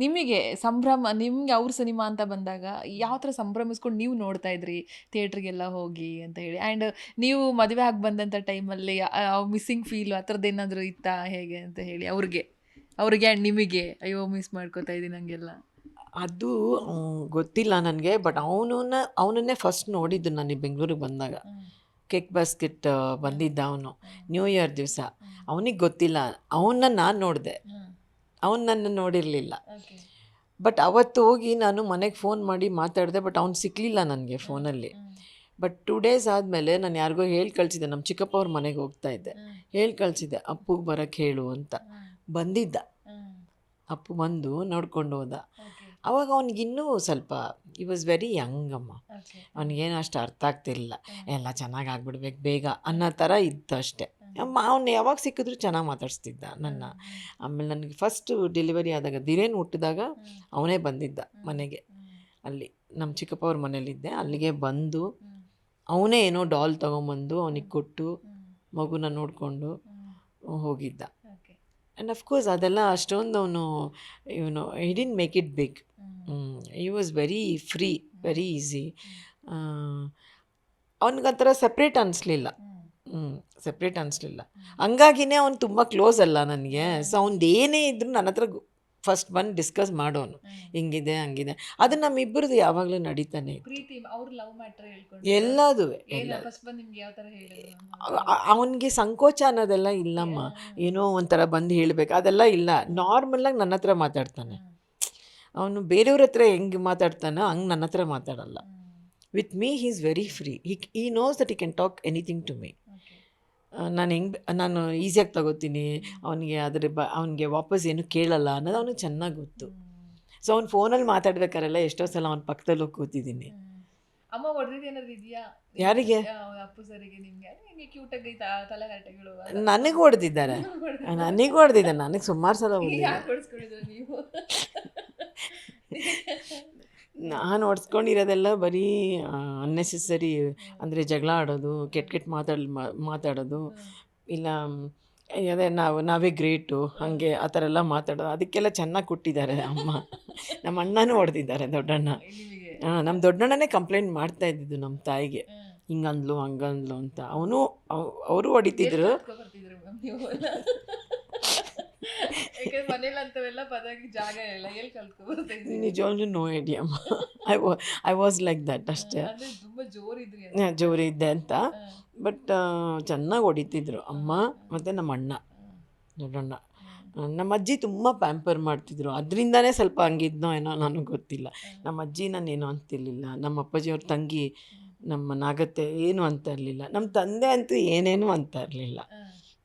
ನಿಮಗೆ ಸಂಭ್ರಮ ನಿಮ್ಗೆ ಅವ್ರ ಸಿನಿಮಾ ಅಂತ ಬಂದಾಗ ಯಾವ ಥರ ಸಂಭ್ರಮಿಸ್ಕೊಂಡು ನೀವು ನೋಡ್ತಾ ಇದ್ರಿ? ಥಿಯೇಟ್ರಿಗೆಲ್ಲ ಹೋಗಿ ಅಂತ ಹೇಳಿ. ಆ್ಯಂಡ್ ನೀವು ಮದುವೆ ಆಗಿ ಬಂದಂಥ ಟೈಮಲ್ಲಿ ಮಿಸ್ಸಿಂಗ್ ಫೀಲ್ ಆ ಥರದ್ದು ಏನಾದರೂ ಇತ್ತಾ? ಹೇಗೆ ಅಂತ ಹೇಳಿ ಅವ್ರಿಗೆ. ಅವ್ರಿಗೆ ಆ್ಯಂಡ್ ನಿಮಗೆ. ಅಯ್ಯೋ ಮಿಸ್ ಮಾಡ್ಕೋತಾ ಇದ್ದೀನಿ ಹಂಗೆಲ್ಲ. ಅದು ಗೊತ್ತಿಲ್ಲ ನನಗೆ ಬಟ್ ಅವನನ್ನ ಅವನನ್ನೇ ಫಸ್ಟ್ ನೋಡಿದ್ದು ನಾನು ಬೆಂಗಳೂರಿಗೆ ಬಂದಾಗ. ಕೇಕ್ ಬಾಸ್ಕೆಟ್ ಬಂದಿದ್ದ ಅವನು. ನ್ಯೂ ಇಯರ್ ದಿವಸ. ಅವನಿಗೆ ಗೊತ್ತಿಲ್ಲ. ಅವನ್ನ ನಾನು ನೋಡಿದೆ. ಅವನು ನನ್ನ ನೋಡಿರಲಿಲ್ಲ. ಬಟ್ ಅವತ್ತು ಹೋಗಿ ನಾನು ಮನೆಗೆ ಫೋನ್ ಮಾಡಿ ಮಾತಾಡಿದೆ ಬಟ್ ಅವ್ನು ಸಿಕ್ಕಲಿಲ್ಲ ನನಗೆ ಫೋನಲ್ಲಿ ಬಟ್ ಟೂ ಡೇಸ್ ಆದಮೇಲೆ ನಾನು ಯಾರಿಗೋ ಹೇಳಿ ಕಳಿಸಿದ್ದೆ ನಮ್ಮ ಚಿಕ್ಕಪ್ಪ ಅವ್ರ ಮನೆಗೆ ಹೋಗ್ತಾ ಇದ್ದೆ. ಹೇಳಿ ಕಳಿಸಿದ್ದೆ ಅಪ್ಪಗೆ ಬರೋಕ್ಕೆ ಹೇಳು ಅಂತ. ಬಂದಿದ್ದ. ಅಪ್ಪು ಬಂದು ನೋಡ್ಕೊಂಡು ಹೋದ. ಅವಾಗ ಅವ್ನಿಗಿನ್ನೂ ಸ್ವಲ್ಪ ಈ ವಾಸ್ ವೆರಿ ಯಂಗ್ ಅಮ್ಮ. ಅವ್ನಿಗೇನು ಅಷ್ಟು ಅರ್ಥ ಆಗ್ತಿರಲಿಲ್ಲ. ಎಲ್ಲ ಚೆನ್ನಾಗಿ ಆಗ್ಬಿಡ್ಬೇಕು ಬೇಗ ಅನ್ನೋ ಥರ ಇತ್ತು ಅಷ್ಟೇ. ಅಮ್ಮ ಅವ್ನು ಯಾವಾಗ ಸಿಕ್ಕಿದ್ರು ಚೆನ್ನಾಗಿ ಮಾತಾಡಿಸ್ತಿದ್ದ ನನ್ನ. ಆಮೇಲೆ ನನಗೆ ಫಸ್ಟ್ ಡೆಲಿವರಿ ಆದಾಗ ದಿರೇನ್ ಹುಟ್ಟಿದಾಗ ಅವನೇ ಬಂದಿದ್ದ ಮನೆಗೆ. ಅಲ್ಲಿ ನಮ್ಮ ಚಿಕ್ಕಪ್ಪ ಅವ್ರ ಮನೇಲಿದ್ದೆ ಅಲ್ಲಿಗೆ ಬಂದು ಅವನೇ ಏನೋ ಡಾಲ್ ತೊಗೊಂಬಂದು ಅವನಿಗೆ ಕೊಟ್ಟು ಮಗುನ ನೋಡಿಕೊಂಡು ಹೋಗಿದ್ದ. ಆ್ಯಂಡ್ ಅಫ್ಕೋರ್ಸ್ ಅದೆಲ್ಲ ಅಷ್ಟೊಂದು ಅವನು ಇವನು I didn't make it big he was very free very easy ಅವನಿಗೊಂಥರ separate ಅನಿಸ್ಲಿಲ್ಲ. ಹ್ಞೂ ಸಪ್ರೇಟ್ ಅನಿಸ್ಲಿಲ್ಲ. ಹಂಗಾಗಿನೇ ಅವ್ನು ತುಂಬ ಕ್ಲೋಸ್ ಅಲ್ಲ ನನಗೆ. ಸೊ ಅವ್ನ್ದು ಏನೇ ಇದ್ರೂ ನನ್ನ ಹತ್ರ ಫಸ್ಟ್ ಬಂದು ಡಿಸ್ಕಸ್ ಮಾಡೋನು. ಹಿಂಗಿದೆ ಹಂಗಿದೆ. ಅದು ನಮ್ಮಿಬ್ಬರದು ಯಾವಾಗಲೂ ನಡೀತಾನೆ ಎಲ್ಲದು ಅವನಿಗೆ ಸಂಕೋಚ ಅನ್ನೋದೆಲ್ಲ ಇಲ್ಲಮ್ಮ. ಏನೋ ಒಂಥರ ಬಂದು ಹೇಳಬೇಕು. ಅದೆಲ್ಲ ಇಲ್ಲ. ನಾರ್ಮಲಾಗಿ ನನ್ನ ಹತ್ರ ಮಾತಾಡ್ತಾನೆ. ಅವನು ಬೇರೆಯವ್ರ ಹತ್ರ ಹೆಂಗೆ ಮಾತಾಡ್ತಾನೋ ಹಂಗೆ ನನ್ನ ಹತ್ರ ಮಾತಾಡಲ್ಲ. With me he is very free he he knows that he can talk anything to me ನಾನು ಹೆಂಗೆ ನಾನು ಈಸಿಯಾಗಿ ತಗೋತೀನಿ. ಅವನಿಗೆ ಅದ್ರ ಬ ಅವನಿಗೆ ವಾಪಸ್ ಏನು ಕೇಳಲ್ಲ ಅನ್ನೋದು ಅವನಿಗೆ ಚೆನ್ನಾಗಿ ಗೊತ್ತು. ಸೊ ಅವ್ನು ಫೋನಲ್ಲಿ ಮಾತಾಡ್ಬೇಕಾರೆಲ್ಲ ಎಷ್ಟೋ ಸಲ ಅವ್ನ ಪಕ್ಕದಲ್ಲಿ ಹೋಗಿ ಕೂತಿದ್ದೀನಿ. ಅಮ್ಮ ಹೊಡೆದಿದ್ದು ಏನಾದ್ರು ಇದೆಯಾ? ಯಾರಿಗೆ? ಅಪ್ಪು ಸರಿಗೆ ನಿಮಗೆ. ಕ್ಯೂಟಾಗಿ ತಲೆಹರಟೆಗಳು ನನಗೆ ಹೊಡೆದಿದ್ದಾರೆ. ನನಗೆ ಹೊಡೆದಿದ್ದಾರೆ. ನನಗೆ ಸುಮಾರು ಸಲ ನೀವು? ನಾನು ಹೊಡ್ಸ್ಕೊಂಡಿರೋದೆಲ್ಲ ಬರೀ ಅನ್ನೆಸೆಸರಿ ಅಂದರೆ ಜಗಳ ಆಡೋದು ಕೆಟ್ಟ ಕೆಟ್ಟ ಮಾತಾಡ್ ಮಾತಾಡೋದು. ಇಲ್ಲ ಅದೇ ನಾವು ನಾವೇ ಗ್ರೇಟು ಹಾಗೆ ಆ ಥರ ಎಲ್ಲ ಮಾತಾಡೋದು. ಅದಕ್ಕೆಲ್ಲ ಚೆನ್ನಾಗಿ ಕೊಟ್ಟಿದ್ದಾರೆ ಅಮ್ಮ. ನಮ್ಮ ಅಣ್ಣನೂ ಹೊಡೆದಿದ್ದಾರೆ ದೊಡ್ಡಣ್ಣ. ಹಾಂ ನಮ್ಮ ದೊಡ್ಡಣ್ಣನೇ ಕಂಪ್ಲೇಂಟ್ ಮಾಡ್ತಾ ಇದ್ದಿದ್ದು ನಮ್ಮ ತಾಯಿಗೆ. ಹಿಂಗಂದ್ಲು ಹಂಗಂದ್ಲು ಅಂತ. ಅವನು ಅವರು ಹೊಡಿತಿದ್ರು ಮನೇಲಿ ಅಂತವೆಲ್ಲ ಜಾಗ ಇಲ್ಲ. ಎಲ್ಲಿ ನಿಜವಾಗ್ಲೂ ನೋ ಐಡಿಯಾ ಐ ವಾ ಐ ವಾಸ್ ಲೈಕ್ ದಟ್ ಅಷ್ಟೇ. ತುಂಬಾ ಜೋರಿದ್ರಿ ಜೋರಿ ಇದ್ದೆ ಅಂತ. ಬಟ್ ಚೆನ್ನಾಗಿ ಹೊಡಿತಿದ್ರು ಅಮ್ಮ ಮತ್ತು ನಮ್ಮ ಅಣ್ಣ. ದೊಡ್ಡಣ್ಣ. ನಮ್ಮ ಅಜ್ಜಿ ತುಂಬ ಪ್ಯಾಂಪರ್ ಮಾಡ್ತಿದ್ರು. ಅದರಿಂದನೇ ಸ್ವಲ್ಪ ಹಂಗಿದ್ನೋ ಏನೋ ನನಗೆ ಗೊತ್ತಿಲ್ಲ. ನಮ್ಮ ಅಜ್ಜಿ ನಾನು ಏನೋ ಅಂತಿರ್ಲಿಲ್ಲ. ನಮ್ಮ ಅಪ್ಪಾಜಿಯವ್ರ ತಂಗಿ ನಮ್ಮ ನಾಗತ್ತೆ ಏನು ಅಂತ ಇರಲಿಲ್ಲ ನಮ್ಮ ತಂದೆ ಅಂತೂ ಏನೇನು ಅಂತ ಇರಲಿಲ್ಲ